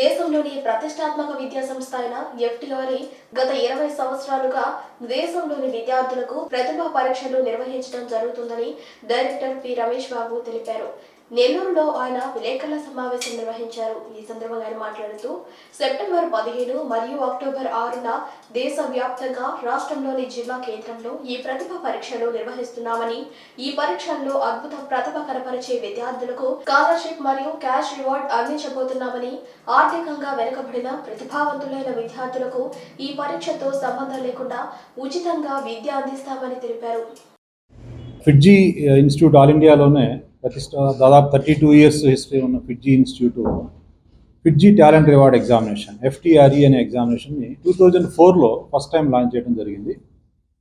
దేశంలోని ప్రతిష్టాత్మక విద్యా సంస్థ అయిన ఎఫ్టిఆర్ఈ గత ఇరవై సంవత్సరాలుగా దేశంలోని విద్యార్థులకు ప్రతిభా పరీక్షలు నిర్వహించడం జరుగుతుందని డైరెక్టర్ పి రమేష్ బాబు తెలిపారు. నెల్లూరులో ఆయన విలేకరుల సమావేశం నిర్వహించారు. ఈ సందర్భంగా ఆయన మాట్లాడుతూ సెప్టెంబర్ పదిహేను మరియు అక్టోబర్ ఆరున దేశవ్యాప్తంగా రాష్ట్రంలోని జిల్లా కేంద్రంలో ఈ ప్రతిభ పరీక్షలు నిర్వహిస్తున్నామని ఈ పరీక్షల్లో అద్భుత ప్రతిభ కనపరిచే విద్యార్థులకు స్కాలర్షిప్ మరియు క్యాష్ రివార్డ్ అందించబోతున్నామని ఆర్థికంగా వెనుకబడిన ప్రతిభావంతులైన విద్యార్థులకు ఈ పరీక్షతో సంబంధం లేకుండా ఉచితంగా విద్య అందిస్తామని తెలిపారు. ఫిడ్జీ ఇన్స్టిట్యూట్ ఆల్ ఇండియాలోనే ప్రతిష్ట దాదాపు థర్టీ టూ ఇయర్స్ హిస్టరీ ఉన్న FIITJEE institute FIITJEE talent reward examination FTRE అనే ఎగ్జామినేషన్ని టూ థౌజండ్ ఫోర్లో ఫస్ట్ టైం లాంచ్ చేయడం జరిగింది.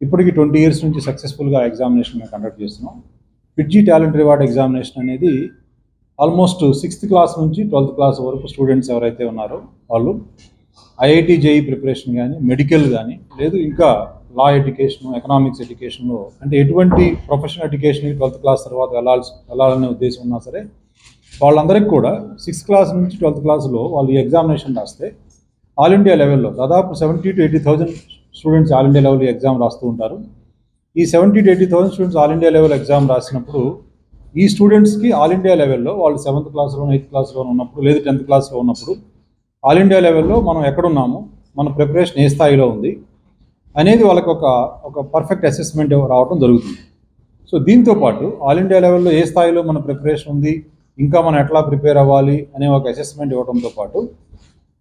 ఇప్పటికి ట్వంటీ ఇయర్స్ నుంచి సక్సెస్ఫుల్గా ఎగ్జామినేషన్ మేము కండక్ట్ చేస్తున్నాం. ఫిడ్జీ టాలెంట్ రివార్డ్ ఎగ్జామినేషన్ అనేది ఆల్మోస్ట్ సిక్స్త్ క్లాస్ నుంచి ట్వెల్త్ క్లాస్ వరకు స్టూడెంట్స్ ఎవరైతే ఉన్నారో వాళ్ళు ఐఐటి జేఈ ప్రిపరేషన్ కానీ మెడికల్ కానీ లేదు ఇంకా లా ఎడ్యుకేషన్ ఎకనామిక్స్ ఎడ్యుకేషన్లో అంటే ఎటువంటి ప్రొఫెషనల్ ఎడ్యుకేషన్ ట్వెల్త్ క్లాస్ తర్వాత వెళ్ళాల్సి వెళ్ళాలనే ఉద్దేశం ఉన్నా సరే వాళ్ళందరికీ కూడా సిక్స్త్ క్లాస్ నుంచి ట్వెల్త్ క్లాస్లో వాళ్ళు ఎగ్జామినేషన్ రాస్తే ఆల్ ఇండియా లెవెల్లో దాదాపు seventy to eighty thousand students all India level exam రాస్తూ ఉంటారు. ఈ seventy to eighty thousand students all India level exam రాసినప్పుడు ఈ స్టూడెంట్స్కి ఆల్ ఇండియా లెవెల్లో వాళ్ళు సెవెంత్ క్లాస్లో ఎయిత్ క్లాస్లో ఉన్నప్పుడు లేదు టెన్త్ క్లాస్లో ఉన్నప్పుడు ఆల్ ఇండియా లెవెల్లో మనం ఎక్కడున్నాము మన ప్రిపరేషన్ ఏ స్థాయిలో ఉంది అనేది వాళ్ళకి ఒక ఒక పర్ఫెక్ట్ అసెస్మెంట్ రావడం జరుగుతుంది. సో దీంతో పాటు ఆల్ ఇండియా లెవెల్లో ఏ స్థాయిలో మన ప్రిపరేషన్ ఉంది ఇంకా మనం ఎట్లా ప్రిపేర్ అవ్వాలి అనే ఒక అసెస్మెంట్ ఇవ్వడంతో పాటు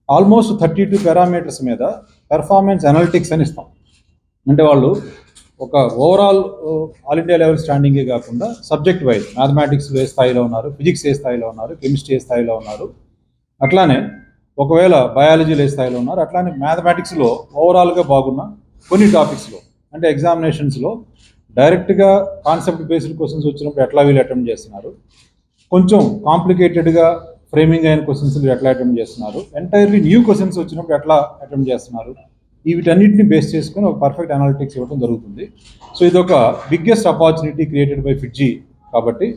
ఆల్మోస్ట్ థర్టీ టూ పారామీటర్స్ మీద పెర్ఫార్మెన్స్ అనలిటిక్స్ అని ఇస్తాం. అంటే వాళ్ళు ఒక ఓవరాల్ ఆల్ ఇండియా లెవెల్ స్టాండింగే కాకుండా సబ్జెక్ట్ వైజ్ మ్యాథమెటిక్స్లో ఏ స్థాయిలో ఉన్నారు ఫిజిక్స్ ఏ స్థాయిలో ఉన్నారు కెమిస్ట్రీ ఏ స్థాయిలో ఉన్నారు అట్లానే ఒకవేళ బయాలజీలో ఏ స్థాయిలో ఉన్నారు అట్లానే మ్యాథమెటిక్స్లో ఓవరాల్గా బాగున్నా కొన్ని టాపిక్స్లో అంటే ఎగ్జామినేషన్స్లో డైరెక్ట్గా కాన్సెప్ట్ బేస్డ్ క్వశ్చన్స్ వచ్చినప్పుడు ఎట్లా వీళ్ళు అటెంప్ట్ చేస్తున్నారు? కొంచెం కాంప్లికేటెడ్గా ఫ్రేమింగ్ అయిన క్వశ్చన్స్ ఎట్లా అటెంప్ట్ చేస్తున్నారు? ఎంటైర్లీ న్యూ క్వశ్చన్స్ వచ్చినప్పుడు ఎట్లా అటెంప్ట్ చేస్తున్నారు? వీటన్నిటిని బేస్ చేసుకొని ఒక పర్ఫెక్ట్ అనాలిటిక్స్ ఇవ్వడం జరుగుతుంది. సో ఇది ఒక biggest opportunity created by FIITJEE కాబట్టి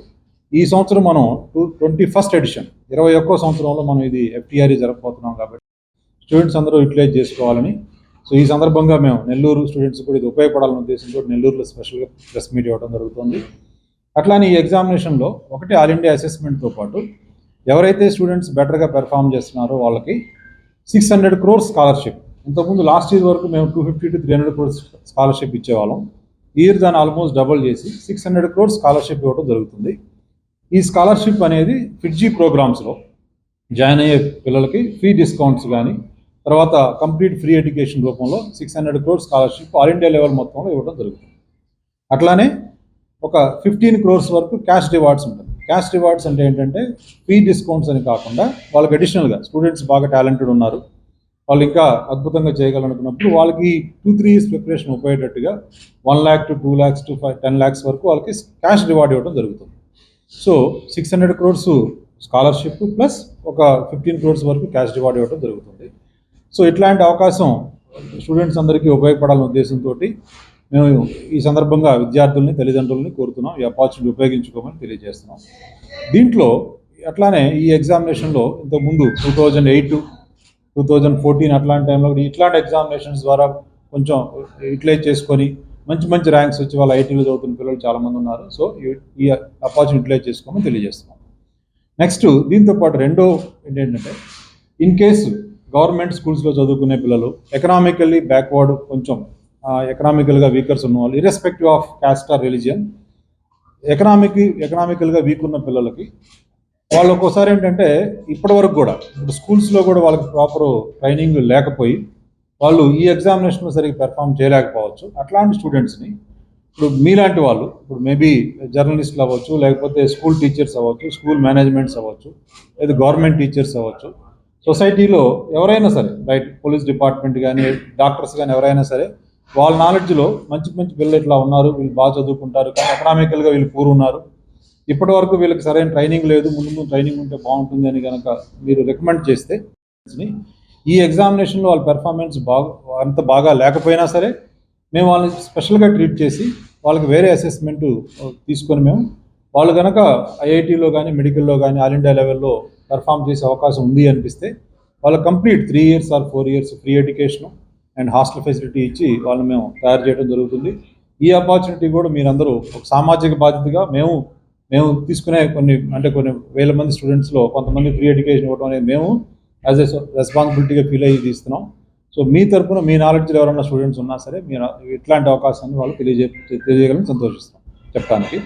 ఈ సంవత్సరం మనం టూ ట్వంటీ ఫస్ట్ ఎడిషన్ ఇరవై ఒక్కో సంవత్సరంలో మనం ఇది ఎఫ్టీఆర్ఈ జరగబోతున్నాం కాబట్టి స్టూడెంట్స్ అందరూ యూటిలైజ్ చేసుకోవాలని సో ఈ సందర్భంగా మేము నెల్లూరు స్టూడెంట్స్ కూడా ఇది ఉపయోగపడాలనే ఉద్దేశంతో నెల్లూరులో స్పెషల్గా ప్రెస్ మీట్ ఇవ్వడం జరుగుతుంది. అట్లానే ఈ ఎగ్జామినేషన్లో ఒకటి ఆల్ ఇండియా అసెస్మెంట్తో పాటు ఎవరైతే స్టూడెంట్స్ బెటర్గా పెర్ఫామ్ చేస్తున్నారో వాళ్ళకి సిక్స్ హండ్రెడ్ క్రోర్స్ స్కాలర్షిప్ ఇంతకుముందు లాస్ట్ ఇయర్ వరకు మేము two fifty to three hundred crores scholarship ఇచ్చేవాళ్ళం. Year దాన్ని ఆల్మోస్ట్ డబుల్ చేసి సిక్స్ హండ్రెడ్ క్రోర్స్ స్కాలర్షిప్ ఇవ్వడం జరుగుతుంది. ఈ స్కాలర్షిప్ అనేది ఫిడ్జీ ప్రోగ్రామ్స్లో జాయిన్ అయ్యే పిల్లలకి ఫ్రీ డిస్కౌంట్స్ కానీ తర్వాత కంప్లీట్ ఫ్రీ ఎడ్యుకేషన్ రూపంలో six hundred crores scholarship all India level మొత్తంలో ఇవ్వడం జరుగుతుంది. అట్లానే ఒక ఫిఫ్టీన్ క్రోర్స్ వరకు క్యాష్ రివార్డ్స్ ఉంటుంది. క్యాష్ రివార్డ్స్ అంటే ఏంటంటే ఫీ డిస్కౌంట్స్ అని కాకుండా వాళ్ళకి అడిషనల్గా స్టూడెంట్స్ బాగా టాలెంటెడ్ ఉన్నారు. వాళ్ళు ఇంకా అద్భుతంగా చేయగలనుకున్నప్పుడు వాళ్ళకి two three years preparation ఉపయోగేటట్టుగా one lakh to two lakhs to five ten lakhs వరకు వాళ్ళకి క్యాష్ రివార్డ్ ఇవ్వడం జరుగుతుంది. So six hundred crores scholarship plus ఒక ఫిఫ్టీన్ క్రోర్స్ వరకు క్యాష్ రివార్డ్ ఇవ్వడం జరుగుతుంది. సో ఇట్లాంటి అవకాశం స్టూడెంట్స్ అందరికీ ఉపయోగపడాలనే ఉద్దేశంతో మేము ఈ సందర్భంగా విద్యార్థుల్ని తల్లిదండ్రులని కోరుతున్నాం. ఈ అపార్చునిటీ ఉపయోగించుకోమని తెలియజేస్తున్నాం. దీంట్లో అట్లానే ఈ ఎగ్జామినేషన్లో ఇంతకుముందు two thousand eight two thousand fourteen అట్లాంటి టైంలో కూడా ఇట్లాంటి ఎగ్జామినేషన్స్ ద్వారా కొంచెం యూటిలైజ్ చేసుకొని మంచి మంచి ర్యాంక్స్ వచ్చి వాళ్ళ ఐటీలో చదువుతున్న పిల్లలు చాలామంది ఉన్నారు. సో ఈ- అపార్చునిటీ యూటిలైజ్ చేసుకోమని తెలియజేస్తున్నాం. నెక్స్ట్ దీంతో పాటు రెండో ఏంటంటే ఇన్ కేసు గవర్నమెంట్ స్కూల్స్లో చదువుకునే పిల్లలు ఎకనామికల్లీ బ్యాక్వర్డ్ కొంచెం ఎకనామికల్గా వీకర్స్ ఉన్న వాళ్ళు irrespective of caste or religion economic ఎకనామికల్గా weak ఉన్న పిల్లలకి వాళ్ళు ఒక్కోసారి ఏంటంటే ఇప్పటి వరకు కూడా ఇప్పుడు స్కూల్స్లో కూడా వాళ్ళకి ప్రాపర్ ట్రైనింగ్ లేకపోయి వాళ్ళు ఈ ఎగ్జామినేషన్లో సరిగ్గా పెర్ఫామ్ చేయలేకపోవచ్చు. అట్లాంటి స్టూడెంట్స్ని ఇప్పుడు మీలాంటి వాళ్ళు ఇప్పుడు మేబీ జర్నలిస్టులు అవ్వచ్చు లేకపోతే స్కూల్ టీచర్స్ అవ్వచ్చు స్కూల్ మేనేజ్మెంట్స్ అవ్వచ్చు లేదా గవర్నమెంట్ టీచర్స్ అవ్వచ్చు సొసైటీలో ఎవరైనా సరే రైట్ పోలీస్ డిపార్ట్మెంట్ కానీ డాక్టర్స్ కానీ ఎవరైనా సరే వాళ్ళ నాలెడ్జ్లో మంచి మంచి పిల్లలు ఇట్లా ఉన్నారు వీళ్ళు బాగా చదువుకుంటారు కానీ ఎకనామికల్గా వీళ్ళు పూర్ ఉన్నారు. ఇప్పటి వరకు వీళ్ళకి సరైన ట్రైనింగ్ లేదు ముందు ముందు ట్రైనింగ్ ఉంటే బాగుంటుంది అని కనుక మీరు రికమెండ్ చేస్తే ఈ ఎగ్జామినేషన్లో వాళ్ళ పెర్ఫార్మెన్స్ బాగా అంత బాగా లేకపోయినా సరే మేము వాళ్ళని స్పెషల్గా ట్రీట్ చేసి వాళ్ళకి వేరే అసెస్మెంట్ తీసుకొని మేము వాళ్ళు కనుక ఐఐటీలో కానీ మెడికల్లో కానీ ఆల్ ఇండియా లెవెల్లో పర్ఫామ్ చేసే అవకాశం ఉంది అనిపిస్తే వాళ్ళ complete three years or four years free education and hostel facility ఇచ్చి వాళ్ళని మేము తయారు చేయడం జరుగుతుంది. ఈ ఆపర్చునిటీ కూడా మీరందరూ ఒక సామాజిక బాధ్యతగా మేము మేము తీసుకునే కొన్ని అంటే కొన్ని వేల మంది స్టూడెంట్స్లో కొంతమంది ఫ్రీ ఎడ్యుకేషన్ ఇవ్వడం అనేది మేము యాజ్ ఎ రెస్పాన్సిబిలిటీగా ఫీల్ అయ్యి తీస్తున్నాం. సో మీ తరఫున మీ నాలెడ్జ్లో ఎవరైనా స్టూడెంట్స్ ఉన్నా సరే మీరు ఇట్లాంటి అవకాశాన్ని వాళ్ళు తెలియజే తెలియజేయగలని సంతోషిస్తాం చెప్పడానికి.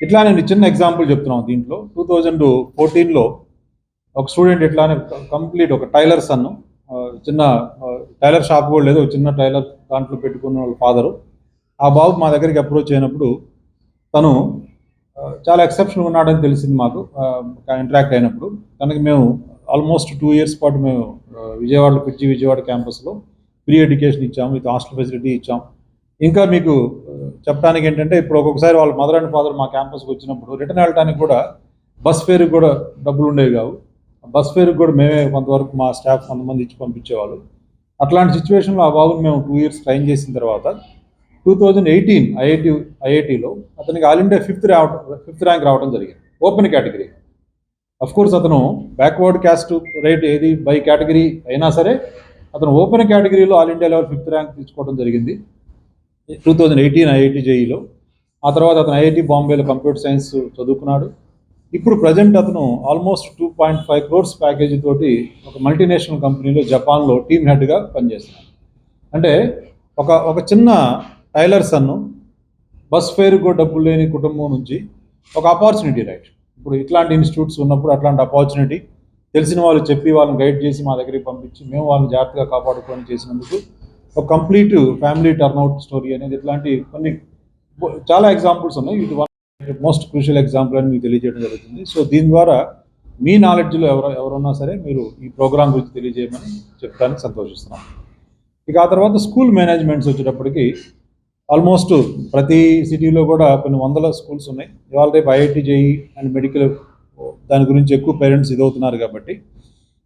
ఇట్లా నేను చిన్న ఎగ్జాంపుల్ చెప్తున్నాం దీంట్లో. టూ థౌజండ్ ఫోర్టీన్లో ఒక స్టూడెంట్ ఇట్లానే కంప్లీట్ ఒక టైలర్ సన్ను చిన్న టైలర్ షాప్ కూడా లేదు ఒక చిన్న టైలర్ దాంట్లో పెట్టుకున్న వాళ్ళ ఫాదరు ఆ బాబు మా దగ్గరికి అప్రోచ్ అయినప్పుడు తను చాలా ఎక్సెప్షన్ ఉన్నాడని తెలిసింది మాకు ఇంటరాక్ట్ అయినప్పుడు. తనకి మేము ఆల్మోస్ట్ టూ ఇయర్స్ పాటు మేము విజయవాడలో పిచ్చి విజయవాడ క్యాంపస్లో ఫ్రీ ఎడ్యుకేషన్ ఇచ్చాము విత్ హాస్టల్ ఫెసిలిటీ ఇచ్చాం. ఇంకా మీకు చెప్పడానికి ఏంటంటే ఇప్పుడు ఒక్కొక్కసారి వాళ్ళ మదర్ అండ్ ఫాదర్ మా క్యాంపస్కి వచ్చినప్పుడు రిటర్న్ వెళ్ళడానికి కూడా బస్ ఫేర్కి కూడా డబ్బులు ఉండేవి కావు. బస్ ఫేర్కి కూడా మేమే కొంతవరకు మా స్టాఫ్ కొంతమంది ఇచ్చి పంపించేవాళ్ళు. అట్లాంటి సిచ్యువేషన్లో ఆ బాబుని మేము టూ ఇయర్స్ ట్రైన్ చేసిన తర్వాత టూ థౌజండ్ ఎయిటీన్ ఐఐటి ఐఐటిలో అతనికి ఆల్ ఇండియా ఫిఫ్త్ రావడం ఫిఫ్త్ ర్యాంక్ రావడం జరిగింది. Open category. అఫ్ కోర్స్ అతను బ్యాక్వర్డ్ క్యాస్ట్ రేట్ ఏది బై కేటగిరీ అయినా సరే అతను ఓపెన్ కేటగిరీలో all India level fifth rank తీసుకోవడం జరిగింది. టూ థౌజండ్ ఎయిటీన్ ఐఐటి జేఈలో. ఆ తర్వాత అతను ఐఐటి బాంబేలో కంప్యూటర్ సైన్స్ చదువుకున్నాడు. ఇప్పుడు ప్రజెంట్ అతను almost two point five crores package తోటి ఒక మల్టీనేషనల్ కంపెనీలో జపాన్లో టీమ్ హెడ్గా పనిచేస్తున్నాడు. అంటే ఒక ఒక చిన్న టైలర్ సన్ను బస్ ఫేర్ కూడా డబ్బులు లేని కుటుంబం నుంచి ఒక ఆపర్చునిటీ రైట్. ఇప్పుడు ఇట్లాంటి ఇన్స్టిట్యూట్స్ ఉన్నప్పుడు అట్లాంటి ఆపర్చునిటీ తెలిసిన వాళ్ళు చెప్పి వాళ్ళని గైడ్ చేసి మా దగ్గరికి పంపించి మేము వాళ్ళని జాగ్రత్తగా కాపాడుకొని చేసినందుకు ఒక కంప్లీట్ ఫ్యామిలీ టర్న్అవుట్ స్టోరీ అనేది ఇట్లాంటి కొన్ని చాలా ఎగ్జాంపుల్స్ ఉన్నాయి. ఇది వన్ మోస్ట్ క్రూషియల్ ఎగ్జాంపుల్ అని మీకు తెలియజేయడం జరుగుతుంది. సో దీని ద్వారా మీ నాలెడ్జ్లో ఎవరు ఎవరున్నా సరే మీరు ఈ ప్రోగ్రామ్ గురించి తెలియజేయమని చెప్పడానికి సంతోషిస్తున్నాం. ఇక ఆ తర్వాత స్కూల్ మేనేజ్మెంట్స్ వచ్చేటప్పటికి ఆల్మోస్ట్ ప్రతి సిటీలో కూడా కొన్ని వందల స్కూల్స్ ఉన్నాయి. ఇవాళ రేపు ఐఐటి జేఈ అండ్ మెడికల్ దాని గురించి ఎక్కువ పేరెంట్స్ ఇదవుతున్నారు కాబట్టి.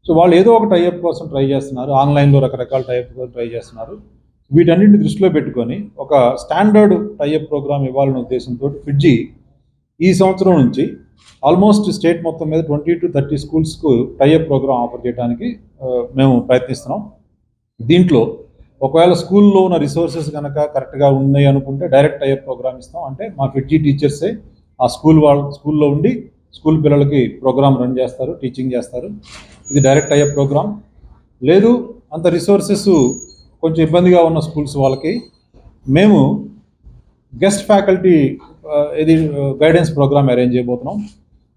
సో వాళ్ళు ఏదో ఒక టైఅప్ కోసం ట్రై చేస్తున్నారు. ఆన్లైన్లో రకరకాల టైప్ కోసం ట్రై చేస్తున్నారు. వీటన్నిటిని దృష్టిలో పెట్టుకొని ఒక స్టాండర్డ్ టైఅప్ ప్రోగ్రామ్ ఇవ్వాలనే ఉద్దేశంతో ఫిడ్జీ ఈ సంవత్సరం నుంచి ఆల్మోస్ట్ స్టేట్ మొత్తం మీద ట్వంటీ టు థర్టీ స్కూల్స్కు టైఅప్ ప్రోగ్రామ్ ఆఫర్ చేయడానికి మేము ప్రయత్నిస్తున్నాం. దీంట్లో ఒకవేళ స్కూల్లో ఉన్న రిసోర్సెస్ కనుక కరెక్ట్గా ఉన్నాయి అనుకుంటే డైరెక్ట్ టైఅప్ ప్రోగ్రామ్ ఇస్తాం. అంటే మా ఫిడ్జీ టీచర్సే ఆ స్కూల్ వాళ్ళ స్కూల్లో ఉండి స్కూల్ పిల్లలకి ప్రోగ్రామ్ రన్ చేస్తారు టీచింగ్ చేస్తారు. ఇది డైరెక్ట్ అయ్యే ప్రోగ్రామ్ లేదు అంత రిసోర్సెస్ కొంచెం ఇబ్బందిగా ఉన్న స్కూల్స్ వాళ్ళకి మేము గెస్ట్ ఫ్యాకల్టీ ఇది గైడెన్స్ ప్రోగ్రామ్ అరేంజ్ చేయబోతున్నాం.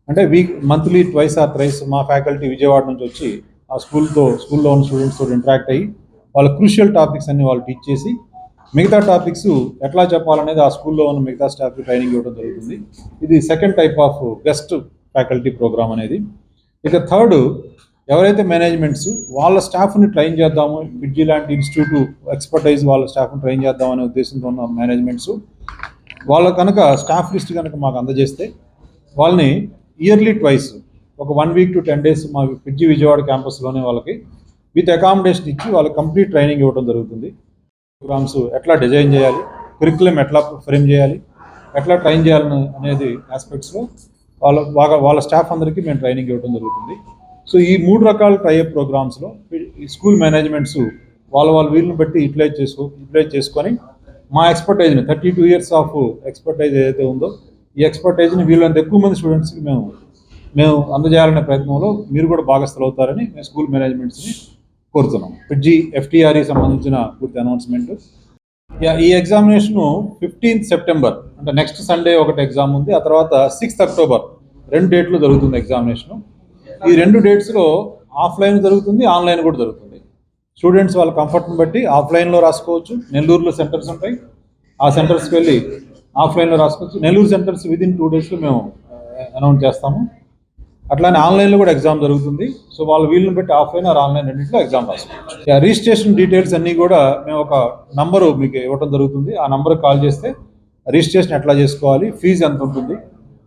అంటే week monthly twice or thrice మా ఫ్యాకల్టీ విజయవాడ నుంచి వచ్చి ఆ స్కూల్తో స్కూల్లో ఉన్న స్టూడెంట్స్తో ఇంటరాక్ట్ అయ్యి వాళ్ళ క్రూషియల్ టాపిక్స్ అన్ని వాళ్ళు టీచ్ చేసి మిగతా టాపిక్స్ ఎట్లా చెప్పాలనేది ఆ స్కూల్లో ఉన్న మిగతా స్టాఫ్కి ట్రైనింగ్ ఇవ్వడం జరుగుతుంది. ఇది second type of best faculty program అనేది. ఇక థర్డ్ ఎవరైతే మేనేజ్మెంట్స్ వాళ్ళ స్టాఫ్ని ట్రైన్ చేద్దాము బిడ్జి లాంటి ఇన్స్టిట్యూట్ ఎక్స్పర్టైజ్ వాళ్ళ స్టాఫ్ని ట్రైన్ చేద్దామనే ఉద్దేశంతో ఉన్న మేనేజ్మెంట్స్ వాళ్ళ కనుక స్టాఫ్ లిస్ట్ కనుక మాకు అందజేస్తే వాళ్ళని ఇయర్లీ ట్వైస్ ఒక one week to ten days మా ఫిడ్జీ విజయవాడ క్యాంపస్లోనే వాళ్ళకి విత్ అకామిడేషన్ ఇచ్చి వాళ్ళకి కంప్లీట్ ట్రైనింగ్ ఇవ్వడం జరుగుతుంది. ప్రోగ్రామ్స్ ఎట్లా డిజైన్ చేయాలి కరికులం ఎట్లా ఫ్రేమ్ చేయాలి ఎట్లా ట్రైన్ చేయాలని అనేది ఆస్పెక్ట్స్లో వాళ్ళ బాగా వాళ్ళ స్టాఫ్ అందరికీ మేము ట్రైనింగ్ ఇవ్వడం జరుగుతుంది. సో ఈ మూడు రకాల టైప్ ప్రోగ్రామ్స్లో ఈ స్కూల్ మేనేజ్మెంట్స్ వాళ్ళ వాళ్ళ వీళ్ళని బట్టి యూటిలైజ్ చేసుకో యూటిలైజ్ చేసుకొని మా ఎక్స్పర్టైజ్ని thirty two years of expertise ఏదైతే ఉందో ఈ ఎక్స్పర్టైజ్ని వీళ్ళంత ఎక్కువ మంది స్టూడెంట్స్కి మేము మేము అందజేయాలనే ప్రయత్నంలో మీరు కూడా భాగస్థులు అవుతారని మేము స్కూల్ మేనేజ్మెంట్స్ని కోరుతున్నాం. పిడ్జీ ఎఫ్టీఆర్ఈ సంబంధించిన పూర్తి అనౌన్స్మెంట్ ఈ ఎగ్జామినేషన్ ఫిఫ్టీన్త్ సెప్టెంబర్ అంటే నెక్స్ట్ సండే ఒకటి ఎగ్జామ్ ఉంది ఆ తర్వాత సిక్స్త్ అక్టోబర్ రెండు డేట్లు జరుగుతుంది ఎగ్జామినేషన్ ఈ రెండు డేట్స్లో ఆఫ్లైన్ జరుగుతుంది ఆన్లైన్ కూడా జరుగుతుంది. స్టూడెంట్స్ వాళ్ళ కంఫర్ట్ని బట్టి ఆఫ్లైన్లో రాసుకోవచ్చు. నెల్లూరులో సెంటర్స్ ఉంటాయి. ఆ సెంటర్స్కి వెళ్ళి ఆఫ్లైన్లో రాసుకోవచ్చు. నెల్లూరు సెంటర్స్ విదిన్ టూ డేస్లో మేము అనౌన్స్ చేస్తాము. అట్లానే ఆన్లైన్లో కూడా ఎగ్జామ్ జరుగుతుంది. సో వాళ్ళ వీళ్ళని బట్టి ఆఫ్లైన్ ఆర్ ఆన్లైన్ రెండింటిలో ఎగ్జామ్ రాసుకోవచ్చు. రిజిస్ట్రేషన్ డీటెయిల్స్ అన్నీ కూడా మేము ఒక నంబరు మీకు ఇవ్వడం జరుగుతుంది. ఆ నంబర్కి కాల్ చేస్తే రిజిస్ట్రేషన్ ఎట్లా చేసుకోవాలి ఫీజు ఎంత ఉంటుంది.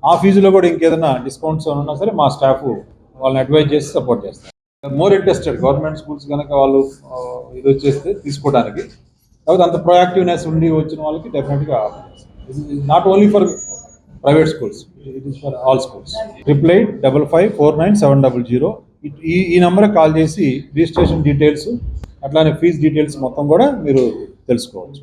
ఆ ఫీజులో కూడా ఇంకేదైనా డిస్కౌంట్స్ ఏమైనా ఉన్నా సరే మా స్టాఫ్ వాళ్ళని అడ్వైజ్ చేసి సపోర్ట్ చేస్తారు. మోర్ ఇంట్రెస్టెడ్ గవర్నమెంట్ స్కూల్స్ కనుక వాళ్ళు ఇది వచ్చేస్తే తీసుకోవడానికి. కాబట్టి అంత ప్రొయాక్టివ్నెస్ ఉండి వచ్చిన వాళ్ళకి డెఫినెట్గా not only for private schools it is for all schools triple eight double five four nine seven double zero ఈ ఈ నెంబర్కి కాల్ చేసి రిజిస్ట్రేషన్ డీటెయిల్స్ అట్లానే ఫీజు డీటెయిల్స్ మొత్తం కూడా మీరు తెలుసుకోవచ్చు.